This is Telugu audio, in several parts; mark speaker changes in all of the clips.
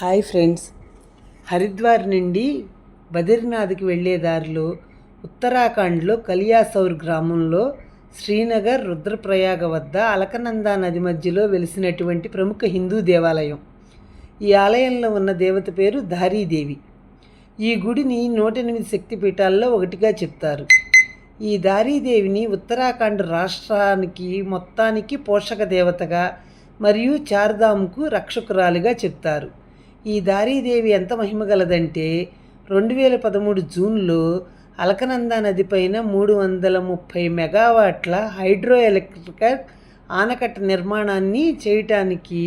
Speaker 1: Hi friends. హరిద్వార్ నుండి బద్రీనాథ్కి వెళ్ళే దారిలో ఉత్తరాఖండ్లో కలియాసౌర్ గ్రామంలో శ్రీనగర్ రుద్రప్రయాగ వద్ద అలకనందా నది మధ్యలో వెలిసినటువంటి ప్రముఖ హిందూ దేవాలయం. ఈ ఆలయంలో ఉన్న దేవత పేరు ధారీదేవి. ఈ గుడిని నూట ఎనిమిది శక్తిపీఠాల్లో ఒకటిగా చెప్తారు. ఈ దారీదేవిని ఉత్తరాఖండ్ రాష్ట్రానికి మొత్తానికి పోషక దేవతగా మరియు చార్ధామ్కు రక్షకురాలిగా చెప్తారు. ఈ దారీదేవి ఎంత మహిమగలదంటే రెండు వేల పదమూడు జూన్లో అలకనంద నది పైన మూడు వందల ముప్పై మెగావాట్ల హైడ్రో ఎలక్ట్రికల్ ఆనకట్ట నిర్మాణాన్ని చేయటానికి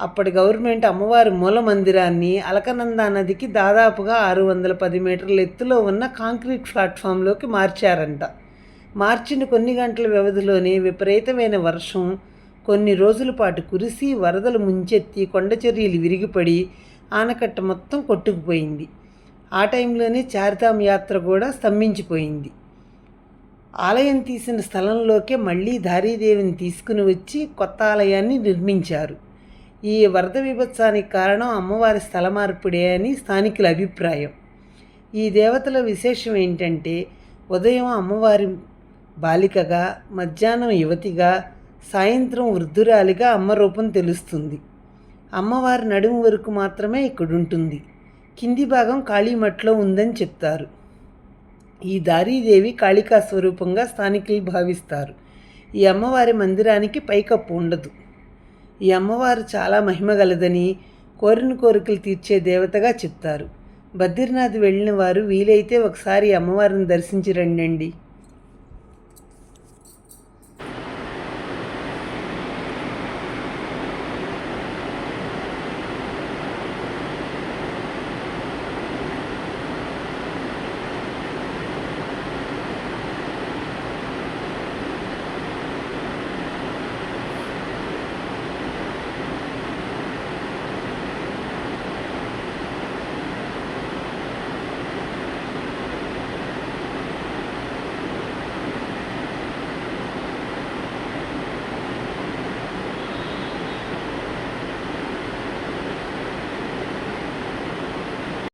Speaker 1: అప్పటి గవర్నమెంట్ అమ్మవారి మూల మందిరాన్ని అలకనంద నదికి దాదాపుగా ఆరు వందల పది మీటర్ల ఎత్తులో ఉన్న కాంక్రీట్ ప్లాట్ఫామ్లోకి మార్చారంట. మార్చిన కొన్ని గంటల వ్యవధిలోనే విపరీతమైన వర్షం కొన్ని రోజుల పాటు కురిసి వరదలు ముంచెత్తి కొండచర్యలు విరిగిపడి ఆనకట్ట మొత్తం కొట్టుకుపోయింది. ఆ టైంలోనే చారిధామ్ యాత్ర కూడా స్తంభించిపోయింది. ఆలయం తీసిన స్థలంలోకే మళ్ళీ దారీదేవిని తీసుకుని వచ్చి కొత్త ఆలయాన్ని నిర్మించారు. ఈ వరద విభత్సానికి కారణం అమ్మవారి స్థల మార్పిడే అని స్థానికుల అభిప్రాయం. ఈ దేవతల విశేషం ఏంటంటే ఉదయం అమ్మవారి బాలికగా మధ్యాహ్నం యువతిగా సాయంత్రం వృద్ధురాలిగా అమ్మ రూపం తెలుస్తుంది. అమ్మవారి నడుము వరకు మాత్రమే ఇక్కడుంటుంది. కింది భాగం కాళీమట్లో ఉందని చెప్తారు. ఈ దారీదేవి కాళికా స్వరూపంగా స్థానికులు భావిస్తారు. ఈ అమ్మవారి మందిరానికి పైకప్పు ఉండదు. ఈ అమ్మవారు చాలా మహిమగలదని కోరిన కోరికలు తీర్చే దేవతగా చెప్తారు. బద్రీనాథ్ వెళ్ళిన వారు వీలైతే ఒకసారి అమ్మవారిని దర్శించి రండి